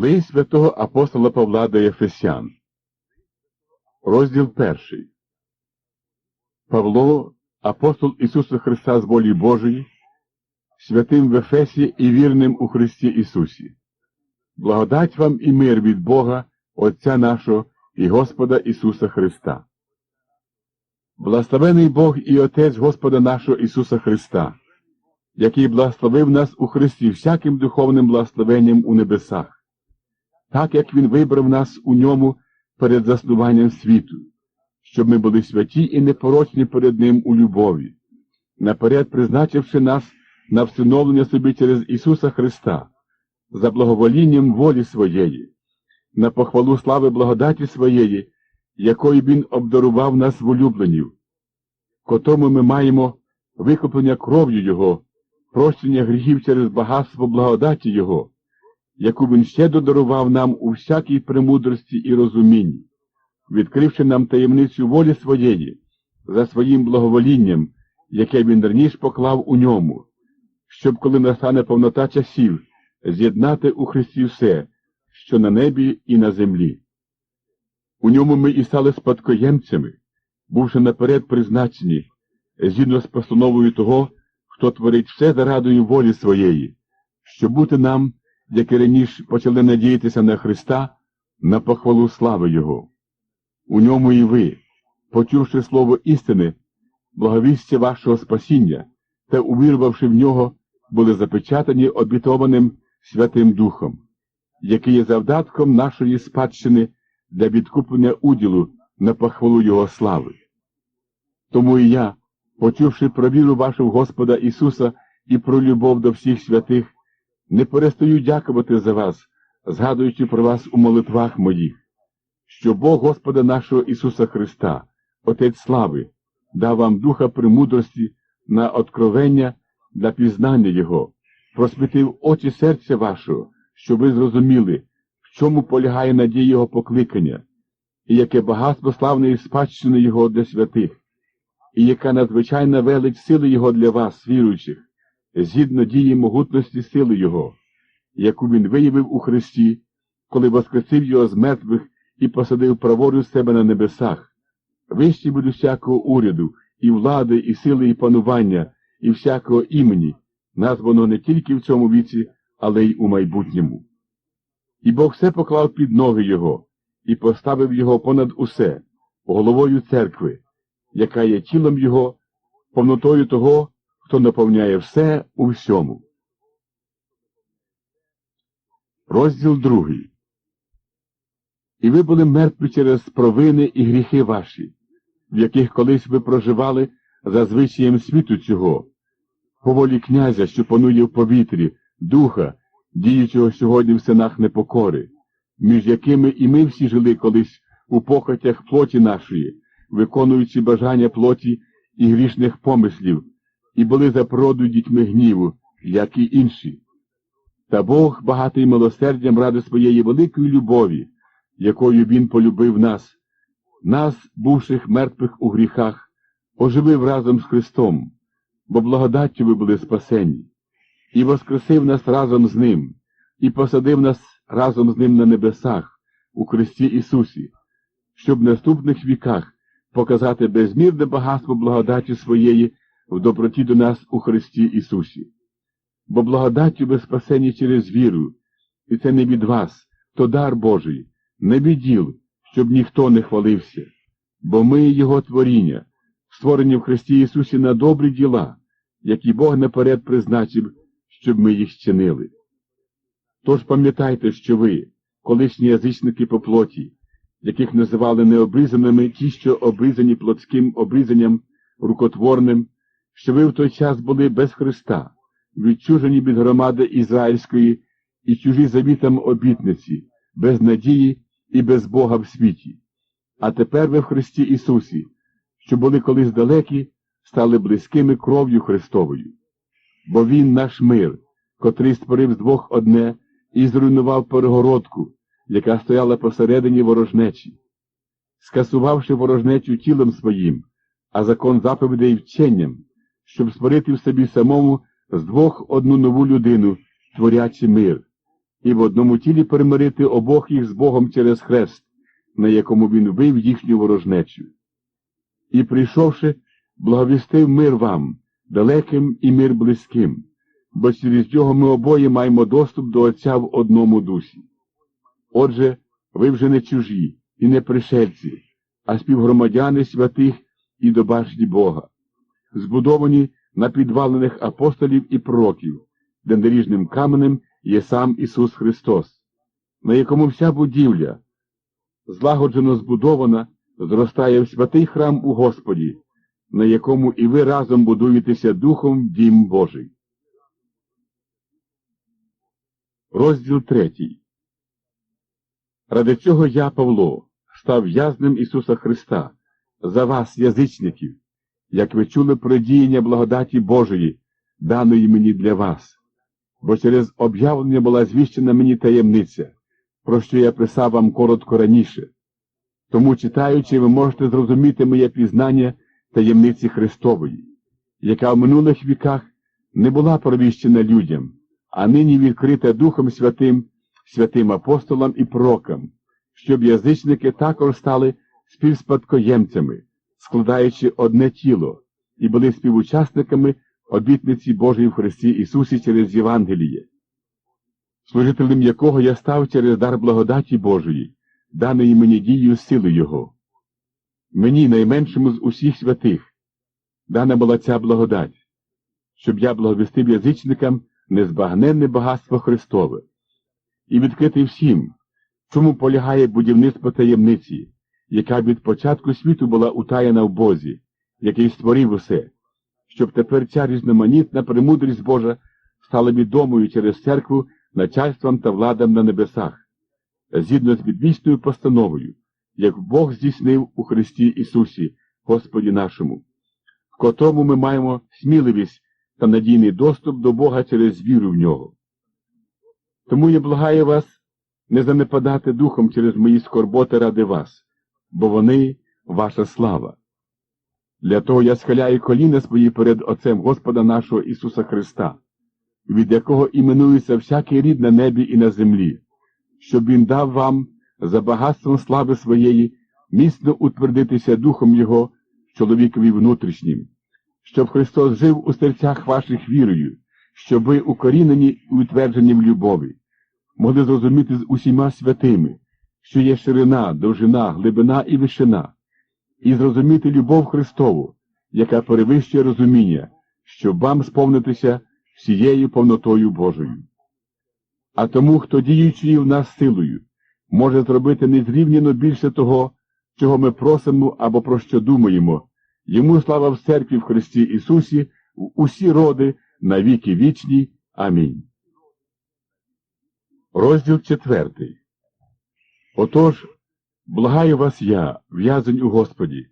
Лист святого апостола Павла до Ефесян. Розділ перший. Павло, апостол Ісуса Христа з волі Божої, святим в Ефесі і вірним у Христі Ісусі. Благодать вам і мир від Бога, Отця нашого і Господа Ісуса Христа. Благословений Бог і Отець Господа нашого Ісуса Христа, який благословив нас у Христі всяким духовним благословенням у небесах так як Він вибрав нас у ньому перед заснуванням світу, щоб ми були святі і непорочні перед Ним у любові, наперед призначивши нас на всиновлення собі через Ісуса Христа, за благоволінням волі своєї, на похвалу слави благодаті своєї, якою Він обдарував нас в улюбленів, котому ми маємо викуплення кров'ю Його, прощення гріхів через багатство благодаті Його яку він ще додарував нам у всякій премудрості і розумінні, відкривши нам таємницю волі своєї, за своїм благоволінням, яке він раніше поклав у ньому, щоб, коли настане повнота часів, з'єднати у Христі все, що на небі і на землі. У ньому ми і стали спадкоємцями, бувши наперед призначені, згідно з постановою того, хто творить все зарадою волі своєї, щоб бути нам які раніше почали надіятися на Христа, на похвалу слави Його. У ньому і ви, почувши слово істини, благовістя вашого спасіння та увірвавши в нього, були запечатані обітованим Святим Духом, який є завдатком нашої спадщини для відкуплення уділу на похвалу Його слави. Тому і я, почувши про віру вашу Господа Ісуса і про любов до всіх святих, не перестаю дякувати за вас, згадуючи про вас у молитвах моїх, що Бог Господа нашого Ісуса Христа, Отець слави, дав вам духа премудрості на откровення для пізнання Його, просвітив очі серця вашого, щоб ви зрозуміли, в чому полягає надія Його покликання, і яке багатство славної спадщини Його для святих, і яка надзвичайна велич сили Його для вас, віруючих згідно дії могутності сили Його, яку Він виявив у Христі, коли воскресив Його з мертвих і посадив праворуч себе на небесах, вищі від усякого уряду, і влади, і сили, і панування, і всякого імені, названо не тільки в цьому віці, але й у майбутньому. І Бог все поклав під ноги Його і поставив Його понад усе, головою церкви, яка є тілом Його, повнотою того, хто наповняє все у всьому. Розділ другий. І ви були мертві через провини і гріхи ваші, в яких колись ви проживали за звичаєм світу цього, по волі князя, що панує в повітрі, духа, діючого сьогодні в синах непокори, між якими і ми всі жили колись у похотях плоті нашої, виконуючи бажання плоті і грішних помислів і були за проду дітьми гніву, як і інші. Та Бог, багатий милосердям ради своєї великої любові, якою Він полюбив нас, нас, бувших мертвих у гріхах, оживив разом з Христом, бо благодаттю ви були спасені, і воскресив нас разом з Ним, і посадив нас разом з Ним на небесах, у Христі Ісусі, щоб в наступних віках показати безмірне багатство благодаті своєї в доброті до нас у Христі Ісусі. Бо благодаттю ви спасені через віру, і це не від вас, то дар Божий, не від діл, щоб ніхто не хвалився, бо ми Його творіння, створені в Христі Ісусі на добрі діла, які Бог наперед призначив, щоб ми їх чинили. Тож пам'ятайте, що ви, колишні язичники по плоті, яких називали необризаними ті, що обризані плотським обризанням рукотворним що ви в той час були без Христа, відчужені від громади Ізраїльської і чужі завітам обітниці, без надії і без Бога в світі. А тепер ви в Христі Ісусі, що були колись далекі, стали близькими кров'ю Христовою. Бо Він наш мир, котрий створив з двох одне і зруйнував перегородку, яка стояла посередині ворожнечі, скасувавши ворожнечу тілом своїм, а закон заповідей вченням щоб створити в собі самому з двох одну нову людину, творячи мир, і в одному тілі перемирити обох їх з Богом через хрест, на якому він вбив їхню ворожнечу. І, прийшовши, благовістив мир вам, далеким і мир близьким, бо через нього ми обоє маємо доступ до Отця в одному дусі. Отже, ви вже не чужі і не пришельці, а співгромадяни святих і добачні Бога, збудовані на підвалених апостолів і пророків, де наріжним каменем є сам Ісус Христос, на якому вся будівля, злагоджено збудована, зростає в святий храм у Господі, на якому і ви разом будуєтеся Духом в Дім Божий. Розділ третій. Ради цього я, Павло, став в'язнем Ісуса Христа, за вас, язичників, як ви чули про діяння благодаті Божої, даної мені для вас, бо через об'явлення була звіщена мені таємниця, про що я писав вам коротко раніше. Тому, читаючи, ви можете зрозуміти моє пізнання таємниці Христової, яка в минулих віках не була провіщена людям, а нині відкрита Духом Святим, святим апостолам і пророкам, щоб язичники також стали співспадкоємцями, складаючи одне тіло, і були співучасниками обітниці Божої в Христі Ісусі через Євангеліє, служителем якого я став через дар благодаті Божої, даної мені дією сили Його. Мені, найменшому з усіх святих, дана була ця благодать, щоб я благовістив язичникам незбагненне багатство Христове, і відкрити всім, чому полягає будівництво таємниці, яка від початку світу була утаяна в Бозі, який створив усе, щоб тепер ця різноманітна премудрість Божа стала відомою через церкву начальством та владам на небесах, згідно з відвічною постановою, як Бог здійснив у Христі Ісусі, Господі нашому, в котрому ми маємо сміливість та надійний доступ до Бога через віру в нього. Тому я благаю вас не занепадати духом через мої скорботи ради вас, бо вони ваша слава. Для того я схиляю коліна свої перед Отцем Господа нашого Ісуса Христа, від якого іменується всякий рід на небі і на землі, щоб Він дав вам за багатством слави своєї міцно утвердитися духом Його чоловікові внутрішнім, щоб Христос жив у серцях ваших вірою, щоб ви укорінені і утверджені в любові, могли зрозуміти з усіма святими, що є ширина, довжина, глибина і вишина, і зрозуміти любов Христову, яка перевищує розуміння, щоб вам сповнитися всією повнотою Божою. А тому, хто діючи в нас силою, може зробити незрівняно більше того, чого ми просимо або про що думаємо, йому слава в церкві в Христі Ісусі, в усі роди, на віки вічні. Амінь. Розділ четвертий. Отож, благаю вас я, в'язень у Господі,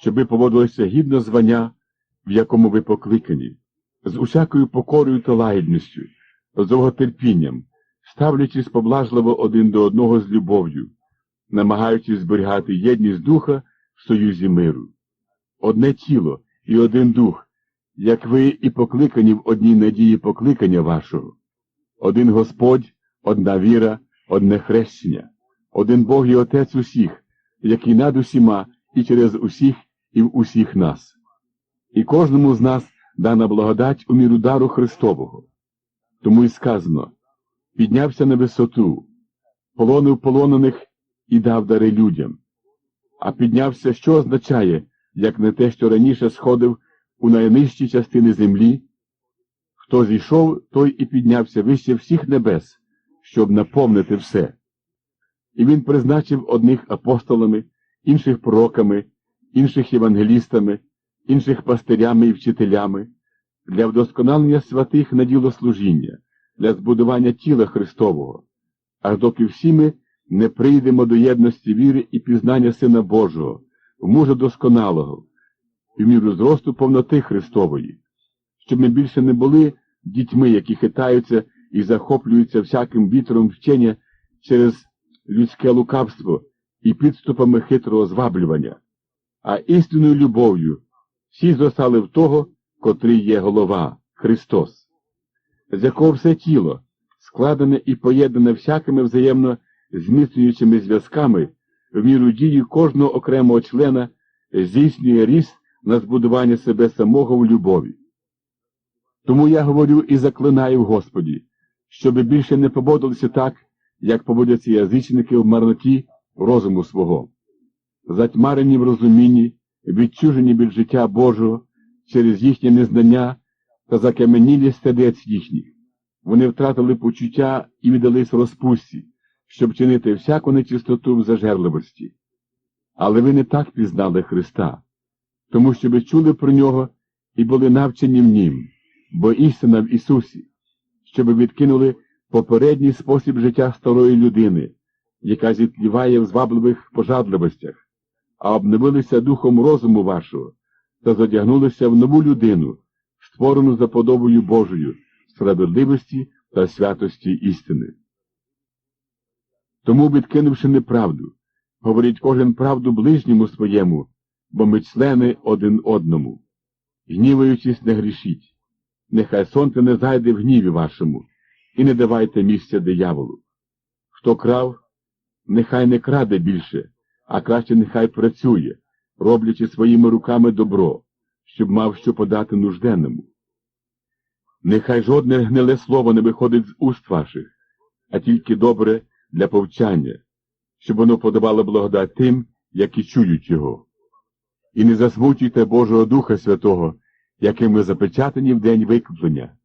щоб ви поводилися гідно звання, в якому ви покликані, з усякою покорою та лагідністю, з довготерпінням, ставлячись поблажливо один до одного з любов'ю, намагаючись зберігати єдність духа в союзі миру. Одне тіло і один дух, як ви і покликані в одній надії покликання вашого, один Господь, одна віра, одне хрещення, один Бог і Отець усіх, який над усіма і через усіх і в усіх нас. І кожному з нас дана благодать у міру дару Христового. Тому й сказано піднявся на висоту, полонив полонених і дав дари людям. А піднявся, що означає, як не те, що раніше сходив у найнижчі частини землі? Хто зійшов, той і піднявся вище всіх небес, щоб наповнити все. І він призначив одних апостолами, інших пророками, інших євангелістами, інших пастирями і вчителями, для вдосконалення святих на діло служіння, для збудування тіла Христового, аж доки всі ми не прийдемо до єдності віри і пізнання Сина Божого, мужа досконалого, і в міру зросту повноти Христової, щоб ми більше не були дітьми, які хитаються і захоплюються всяким вітром вчення через людське лукавство і підступами хитрого зваблювання, а істинною любов'ю всі зростали в того, котрий є голова Христос, з якого все тіло, складене і поєднане всякими взаємно зміцнюючими зв'язками, в міру дії кожного окремого члена здійснює ріст на збудування себе самого в любові. Тому я говорю і заклинаю Господі, щоби більше не поводилися так, як поводяться язичники в марноті розуму свого, затьмарені в розумінні, відчужені від життя Божого через їхнє незнання та закаменілість сердець їхніх. Вони втратили почуття і віддались розпусті, щоб чинити всяку нечистоту в зажерливості. Але ви не так пізнали Христа, тому що ви чули про нього і були навчені в Нім, бо істина в Ісусі, щоб відкинули попередній спосіб життя старої людини, яка зітліває в звабливих пожадливостях, а обновилися духом розуму вашого та задягнулися в нову людину, створену за подобою Божою, справедливості та святості істини. Тому, відкинувши неправду, говорить кожен правду ближньому своєму, бо ми члени один одному. Гніваючись, не грішіть. Нехай сонце не зайде в гніві вашому, і не давайте місця дияволу. Хто крав, нехай не краде більше, а краще нехай працює, роблячи своїми руками добро, щоб мав що подати нужденному. Нехай жодне гниле слово не виходить з уст ваших, а тільки добре для повчання, щоб воно подавало благодать тим, які чують його. І не засмучуйте Божого Духа Святого, яким ви запечатані в день викуплення.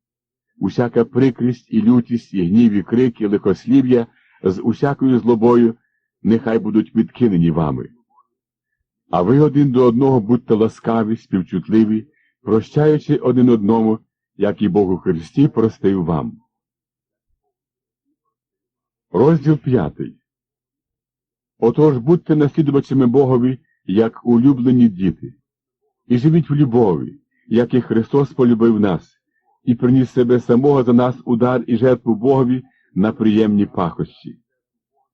Усяка прикрість і лютість, і гнів, і крик, і лихослів'я з усякою злобою нехай будуть відкинені вами. А ви один до одного будьте ласкаві, співчутливі, прощаючи один одному, як і Бог у Христі простив вам. Розділ п'ятий. Отож будьте наслідувачами Богові, як улюблені діти, і живіть в любові, як і Христос полюбив нас, і приніс себе самого за нас удар і жертву Богові на приємні пахощі.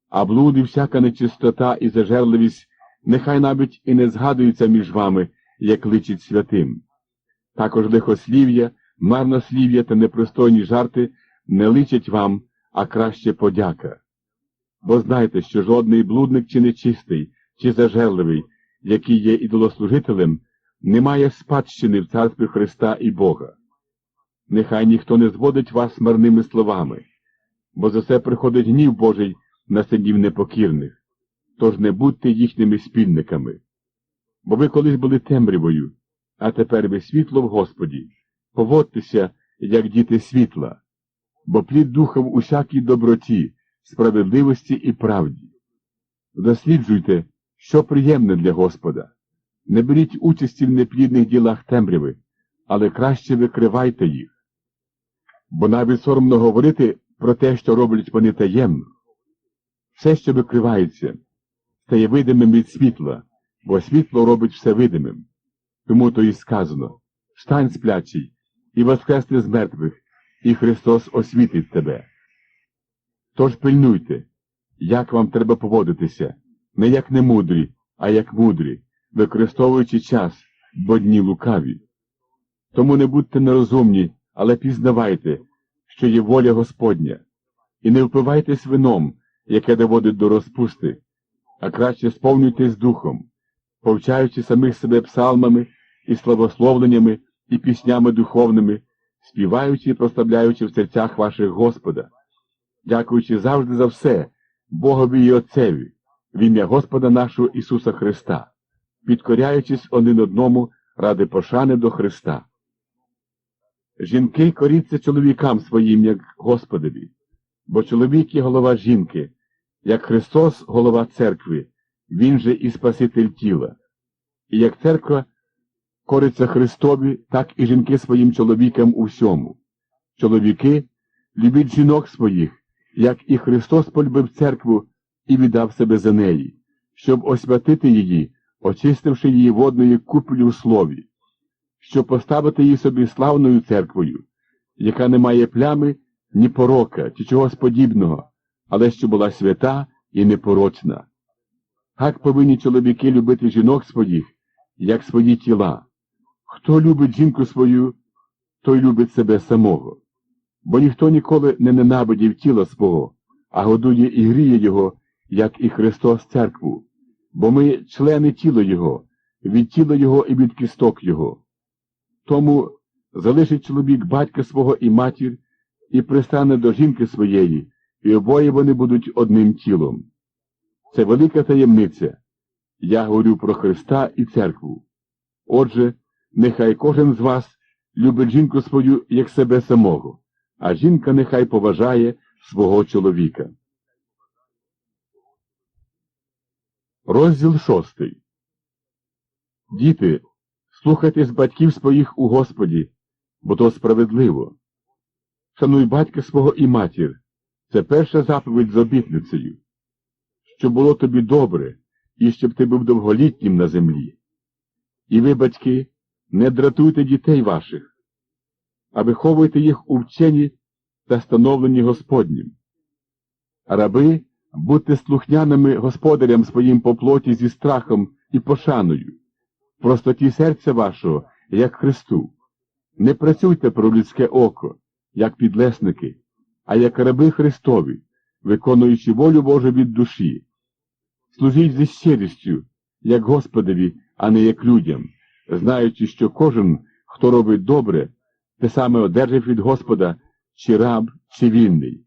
А блуд і всяка нечистота і зажерливість нехай навіть і не згадуються між вами, як личить святим. Також лихослів'я, марнослів'я та непристойні жарти не личать вам, а краще подяка. Бо знайте, що жодний блудник чи нечистий, чи зажерливий, який є ідолослужителем, не має спадщини в царстві Христа і Бога. Нехай ніхто не зводить вас марними словами, бо за це приходить гнів Божий на синів непокірних, тож не будьте їхніми спільниками. Бо ви колись були темрявою, а тепер ви світло в Господі, поводьтеся, як діти світла, бо плід духа в усякій доброті, справедливості і правді. Досліджуйте, що приємне для Господа. Не беріть участі в неплідних ділах темряви, але краще викривайте їх. Бо навіть соромно говорити про те, що роблять вони таємно. Все, що викривається, стає видимим від світла, бо світло робить все видимим. Тому то і сказано Встань сплячий, і воскресни з мертвих, і Христос освітить тебе. Тож пильнуйте, як вам треба поводитися, не як немудрі, а як мудрі, використовуючи час, бо дні лукаві. Тому не будьте нерозумні, але пізнавайте, що є воля Господня, і не впивайтесь вином, яке доводить до розпусти, а краще сповнюйтесь духом, повчаючи самих себе псалмами і славословленнями і піснями духовними, співаючи і проставляючи в серцях ваших Господа, дякуючи завжди за все, Богові і Отцеві, в ім'я Господа нашого Ісуса Христа, підкоряючись один одному ради пошани до Христа. Жінки коріться чоловікам своїм, як Господові, бо чоловік є голова жінки, як Христос голова церкви, Він же і Спаситель тіла. І як церква кориться Христові, так і жінки своїм чоловікам у всьому. Чоловіки, любіть жінок своїх, як і Христос полюбив церкву і віддав себе за неї, щоб освятити її, очистивши її водною куплю в слові, щоб поставити її собі славною церквою, яка не має плями, ні порока, чи чогось подібного, але що була свята і непорочна. Так повинні чоловіки любити жінок своїх, як свої тіла. Хто любить жінку свою, той любить себе самого. Бо ніхто ніколи не ненавидів тіла свого, а годує і гріє його, як і Христос церкву. Бо ми члени тіла Його, від тіла Його і від кісток Його. Тому залишить чоловік батька свого і матір, і пристане до жінки своєї, і обоє вони будуть одним тілом. Це велика таємниця. Я говорю про Христа і церкву. Отже, нехай кожен з вас любить жінку свою як себе самого, а жінка нехай поважає свого чоловіка. Розділ шостий. Діти, слухайтесь батьків своїх у Господі, бо то справедливо. Шануй батька свого і матір. Це перша заповідь з обітницею. Щоб було тобі добре, і щоб ти був довголітнім на землі. І ви, батьки, не дратуйте дітей ваших, а виховуйте їх у вченні та становленні Господнім. Раби, будьте слухняними господарям своїм по плоті зі страхом і пошаною, простоті серця вашого, як Христу. Не працюйте про людське око, як підлесники, а як раби Христові, виконуючи волю Божу від душі. Служіть зі щирістю, як Господові, а не як людям, знаючи, що кожен, хто робить добре, те саме одержить від Господа, чи раб, чи вільний.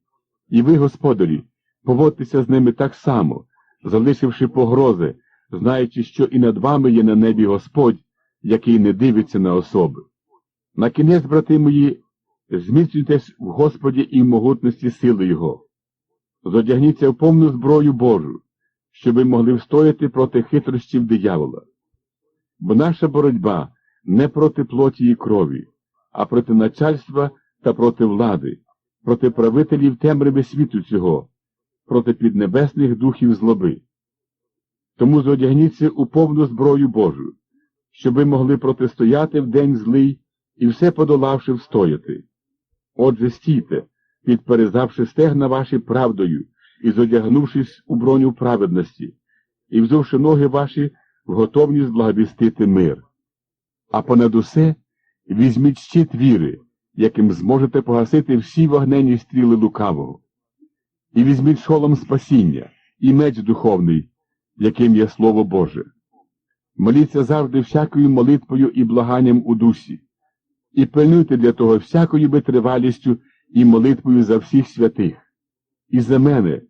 І ви, господарі, поводьтеся з ними так само, залишивши погрози, знаючи, що і над вами є на небі Господь, який не дивиться на особи. На кінець, брати мої, зміцнюйтесь в Господі і в могутності сили Його. Зодягніться в повну зброю Божу, щоб ви могли встояти проти хитрощів диявола. Бо наша боротьба не проти плоті і крові, а проти начальства та проти влади, проти правителів темряви світу цього, проти піднебесних духів злоби. Тому зодягніться у повну зброю Божу, щоб ви могли протистояти в день злий і все подолавши встояти. Отже, стійте, підперезавши стегна ваші правдою і зодягнувшись у броню праведності, і взувши ноги ваші в готовність благовістити мир. А понад усе візьміть щит віри, яким зможете погасити всі вогненні стріли лукавого. І візьміть шолом спасіння і меч духовний, яким є Слово Боже. Моліться завжди всякою молитвою і благанням у дусі, і пильнуйте для того всякою витривалістю і молитвою за всіх святих, і за мене,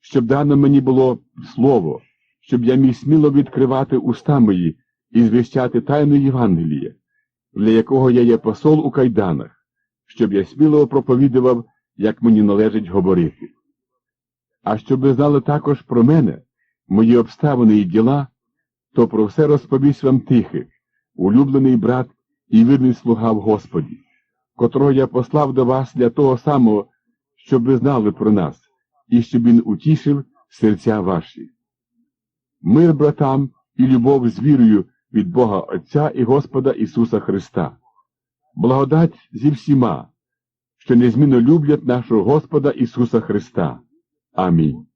щоб дано мені було слово, щоб я міг сміло відкривати уста мої і звіщати тайну Євангелія, для якого я є посол у кайданах, щоб я сміло проповідував, як мені належить говорити. А щоб ви знали також про мене, мої обставини і діла, то про все розповість вам тихий, улюблений брат і вірний слуга в Господі, котрого я послав до вас для того самого, щоб ви знали про нас, і щоб він утішив серця ваші. Мир братам і любов з вірою від Бога Отця і Господа Ісуса Христа. Благодать зі всіма, що незмінно люблять нашого Господа Ісуса Христа. Амінь.